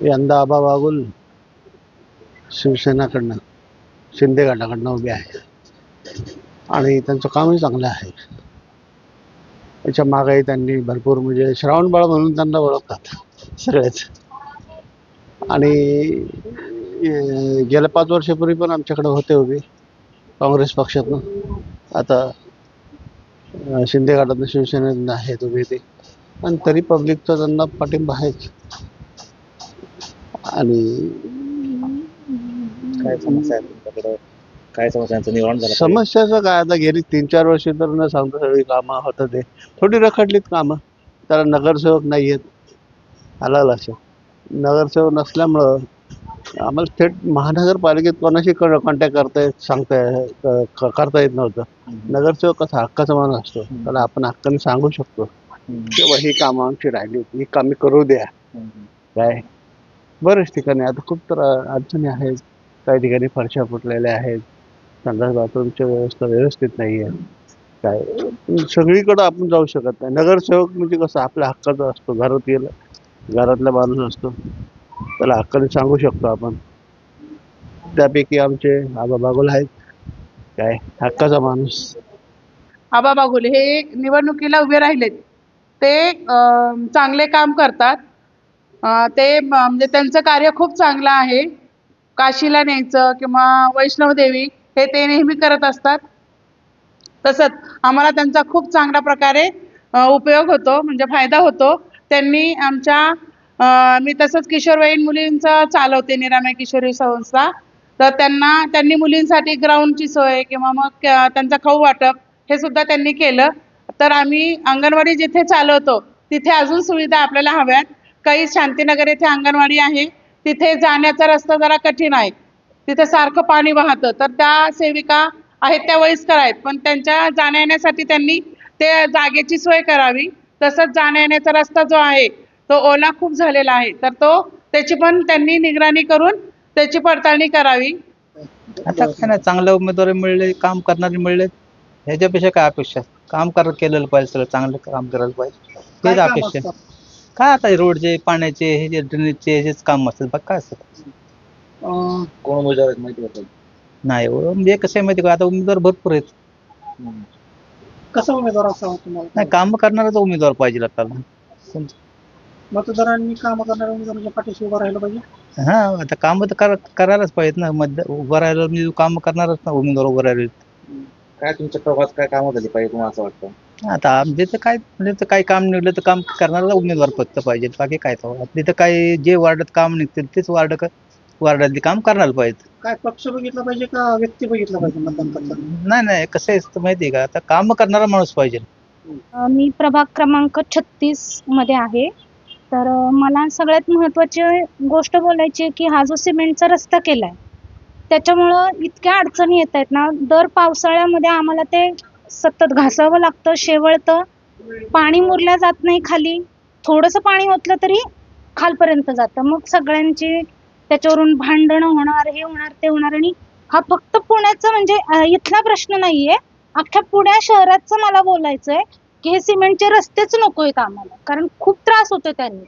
यंदा आबा बागुल शिवसेनाकडनं शिंदे गटाकडनं उभे आहे आणि त्यांचं कामही चांगलं आहे. त्याच्या मागेही त्यांनी भरपूर म्हणजे श्रावणबाळ म्हणून त्यांना ओळखतात सगळेच. आणि गेल्या पाच वर्षापूर्वी पण आमच्याकडे होते उभे काँग्रेस पक्षातनं. आता शिंदे गटातनं शिवसेनेतनं आहेत उभे ते. आणि तरी पब्लिकचा त्यांना पाठिंबा आहेच. काय समस्या आहे तुमच्याकडे? काय समस्यांचं निवारण झालं पाहिजे? समस्याचं काय आता गेली तीन चार वर्षे तर न सांगता सगळी कामं होतं ते थोडी रखडलीत कामं. त्याला नगरसेवक नाही आहेत. आलं लक्षात नगरसेवक नसल्यामुळं आम्हाला थेट महानगरपालिकेत कोणाशी कॉन्टॅक्ट करता येत सांगता ये- क- क- करता येत नव्हतं. हम्म. नगरसेवक कसा हक्काचा माणूस असतो. त्याला आपण हक्काने सांगू शकतो. हम्म. की बाबा ही कामं आमची राहिली ही कामे करू द्या. हम्म. काय? बरेच ठिकाणी. आता खूप तर अडचणी आहेत. काही ठिकाणी फरशा फुटलेल्या आहेत. संडास बाथरूमची व्यवस्था व्यवस्थित नाही आहे काय? सगळीकडं आपण जाऊ शकत नाही. नगरसेवक म्हणजे कसं आपल्या हक्काचा असतो. घरात गेला घरातला माणूस असतो. त्याला हक्काने सांगू शकतो आपण. त्यापैकी आमचे आबा बागुल आहेत. काय? हक्काचा माणूस. आबा बागुल हे निवडणुकीला उभे राहिलेत. ते अं, चांगले काम करतात. ते म्हणजे त्यांचं कार्य खूप चांगलं आहे. काशीला न्यायचं किंवा वैष्णवदेवी हे ते नेहमी करत असतात. तसंच आम्हाला त्यांचा खूप चांगल्या प्रकारे उपयोग होतो म्हणजे फायदा होतो. त्यांनी आमच्या मी तसंच किशोरवयीन मुलींचं चालवते निरामय किशोरी संस्था. तर त्यांना त्यांनी मुलींसाठी ग्राउंडची सोय किंवा मग अं, त्यांचा खाऊ वाटप हे सुद्धा त्यांनी केलं. तर आम्ही अंगणवाडी जिथे चालवतो तिथे अजून सुविधा आपल्याला हव्यात. काही शांतीनगर येथे अंगणवाडी आहे. तिथे जाण्याचा रस्ता जरा कठीण आहे. तिथे सारखं पाणी वाहतं. तर त्या सेविका आहेत त्या वयस्कर आहेत. पण त्यांच्या जाण्या येण्यासाठी त्यांनी ते जागेची सोय करावी. तसंच जाण्या येण्याचा रस्ता जो आहे तो ओला खूप झालेला आहे. तर तो त्याची पण त्यांनी निगराणी करून त्याची पडताळणी करावी. आता काय नाही चांगले उमेदवार मिळले काम करणारे मिळले. ह्याच्यापेक्षा काय अपेक्षा? काम कर केलेलं पाहिजे सगळं चांगलं काम करायला पाहिजे. तेच अपेक्षा काय आता रोडचे पाण्याचे हे जे ड्रेनेजचे हेच काम असतात बाकी काय असतं कोण उमेदवार आहेत माहिती असेल नाही एवढं म्हणजे कसं आहे माहिती का? आता उमेदवार भरपूर आहेत. हम्म. कसा उमेदवार असावा तुम्हाला? नाही काम करणाराच उमेदवार पाहिजे आपल्याला मतदारांनी काम करणाऱ्या उमेदवाराच्या पाठीशी उभं राहिलं पाहिजे? हा आता काम तर करा- करायलाच पाहिजेत ना. मध्य उभं राहिलं म्हणजे काम करणारच ना उमेदवार उभं राहिले काय तुमच्या प्रभात काय कामं झाली पाहिजे तुम्हाला असं वाटतं? आता आमच्या तर काय म्हणजे तर काही काम निघलं तर काम करणारा उमेदवार फक्त पाहिजे बाकी काय तर तिथं काय जे वार्डात काम निघतील तेच वार्ड वार्डातले काम करणार पाहिजे काय पक्ष बघितला पाहिजे का व्यक्ती बघितला पाहिजे मतदान करताना नाही नाही कसं आहे असतं माहिती आहे का आता काम करणारा माणूस पाहिजे. अ, मी प्रभाग क्रमांक छत्तीसमध्ये आहे. तर अ, मला सगळ्यात महत्त्वाची गोष्ट बोलायची आहे की हा जो सिमेंटचा रस्ता केलाय त्याच्यामुळं इतक्या अडचणी येत आहेत ना दर पावसाळ्यामध्ये आम्हाला ते सतत घासावं लागतं. शेवळतं. पाणी मुरल्या जात नाही खाली. थोडंसं पाणी ओतलं तरी खालपर्यंत जातं. मग सगळ्यांची त्याच्यावरून भांडणं होणार हे होणार ते होणार आणि हा फक्त पुण्याचा म्हणजे इथला प्रश्न नाहीये. अख्ख्या पुण्या शहराचं मला बोलायचंय की हे सिमेंटचे रस्तेच नको आहेत आम्हाला. कारण खूप त्रास होतो त्यांनी.